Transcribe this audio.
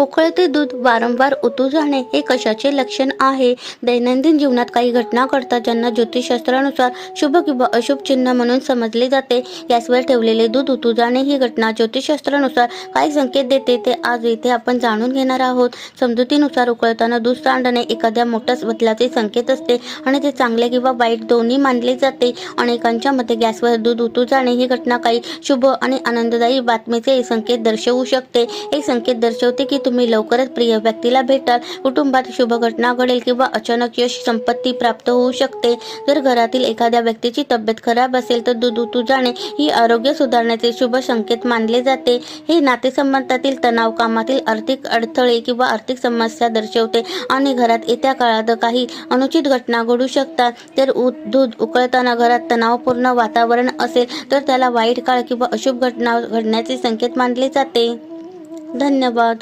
उकळते दूध वारंवार उतू जाणे हे कशाचे लक्षण आहे? दैनंदिन जीवनात काही घटना घडतात ज्यांना ज्योतिषशास्त्रानुसार शुभ किंवा अशुभ चिन्ह म्हणून समजले जाते. गॅसवर ठेवलेले दूध उतू जाणे ही घटना ज्योतिषशास्त्रानुसार काय संकेत देते ते आज इथे आपण जाणून घेणार आहोत. समजुतीनुसार उकळताना दूध सांडणे एखाद्या मोठ्या बदलाचे संकेत असते आणि ते चांगले किंवा वाईट दोन्ही मानले जाते. अनेकांच्या मते गॅसवर दूध उतू जाणे ही घटना काही शुभ आणि आनंददायी बातमीचे संकेत दर्शवू शकते. हे संकेत दर्शवते की तुम्ही लवकरच प्रिय व्यक्तीला भेटाल. कुटुंबात शुभ घटना घडेल किंवा अचानक यश संपत्ती प्राप्त होऊ शकते. जर घरातील एखाद्या व्यक्तीची तब्येत खराब असेल तर दूध उतू जाणे ही आरोग्य सुधारण्याचे शुभ संकेत मानले जाते. हे नातेसंबंधातील तणाव कामातील आर्थिक अडथळे किंवा आर्थिक समस्या दर्शवते आणि घरात येत्या काळात काही अनुचित घटना घडू शकतात. जर उ- दूध उकळताना घरात तणावपूर्ण वातावरण असेल तर त्याला वाईट काळ किंवा अशुभ घटना घडण्याचे संकेत मानले जाते. धन्यवाद.